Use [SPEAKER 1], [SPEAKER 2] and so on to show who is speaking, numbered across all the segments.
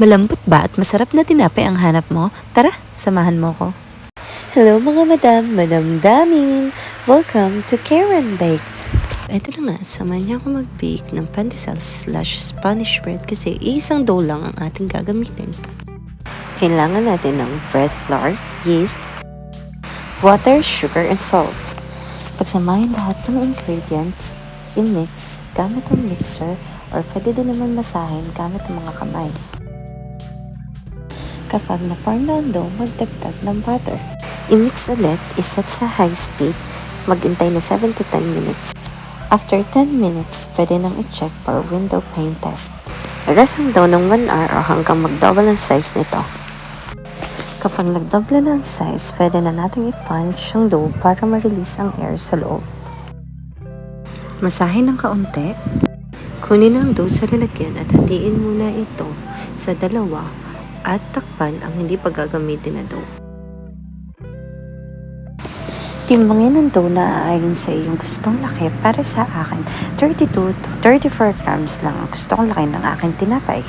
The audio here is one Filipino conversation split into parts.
[SPEAKER 1] Malambot ba at masarap na tinapay ang hanap mo? Tara, samahan mo ko. Hello mga madam, madam damin. Welcome to Karen Bakes. Ito na nga, samahan niya ako mag-bake ng pandesal slash Spanish bread kasi isang dough lang ang ating gagamitin. Kailangan natin ng bread flour, yeast, water, sugar, and salt. Pagsamahin lahat ng ingredients, i-mix gamit ang mixer or pwede din naman masahin gamit ang mga kamay. Kapag na-pour na ang dough, magdagdag ng butter. I-mix ulit, iset sa high speed, magintay na 7 to 10 minutes. After 10 minutes, pwede nang i-check for window pane test. I-rest ang dough ng 1 hour o hanggang mag-double ang size nito. Kapag nag-double na ang size, pwede na natin i-punch ang dough para ma-release ang air sa loob. Masahin ng kaunti. Kunin ang dough sa lalagyan at hatiin muna ito sa dalawa at takpan ang hindi paggagamitin na dough. Timbangin ang dough na aayon sa iyong gustong laki para sa akin 32 to 34 grams lang ang gustong laki ng aking tinapay.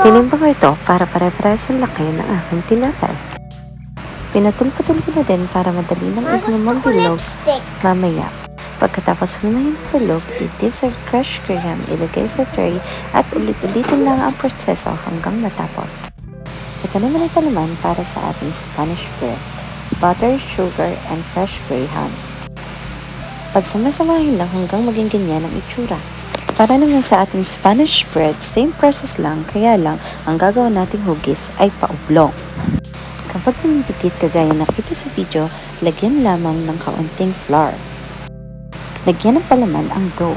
[SPEAKER 1] Tinimbang ko ito para pare-parehas ang laki ng aking tinapay. Pinatul-patul ko na din para madali ng inyong mabilog mamaya. Pagkatapos lumayan ng bilog, i-dip sa crushed graham, ilagay sa tray at ulit-ulitin lang ang proseso hanggang matapos. Ito naman ito naman para sa ating Spanish bread, butter, sugar, and fresh graham. Pagsamasamahin lang hanggang maging ganyan ang itsura. Para naman sa ating Spanish bread, same process lang, kaya lang ang gagawa nating hugis ay paublong. Kapag dumidikit kagaya nakita sa video, lagyan lamang ng kaunting flour. Lagyan ng palaman ang dough.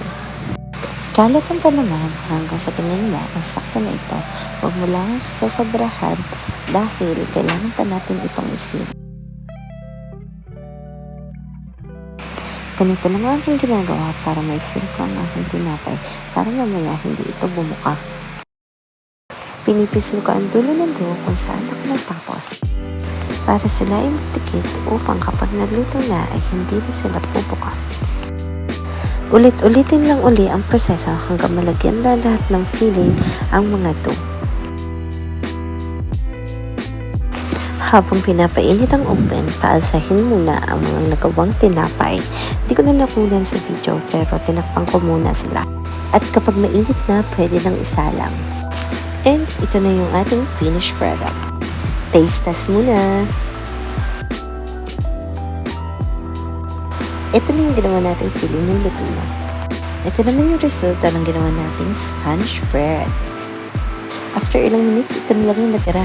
[SPEAKER 1] Kalat ang palaman hanggang sa tingin mo ang sakto na ito. Huwag mo lang sosobrahan dahil kailangan pa natin itong isin. Ganito lang ang aking ginagawa para may ko ang aking tinapay para mamaya hindi ito bumuka. Pinipisil ko ang dulo ng dough kung saan ako natapos para sila ay magtikit upang kapag naluto na ay hindi na sila bubuka. Ulit-ulitin lang uli ang proseso hanggang malagyan na lahat ng filling ang mga dough. Habang pinapainit ang oven, paalsahin muna ang mga nagawang tinapay. Hindi ko na nakunan sa video pero tinakpan ko muna sila. At kapag mainit na, pwede nang isalang. And ito na yung ating finished product. Taste test muna! Ito na yung ginawa nating filling ng luto na. Ito naman yung resulta ng ginawa nating Spanish bread. After ilang minutes, ito na lang yung natira.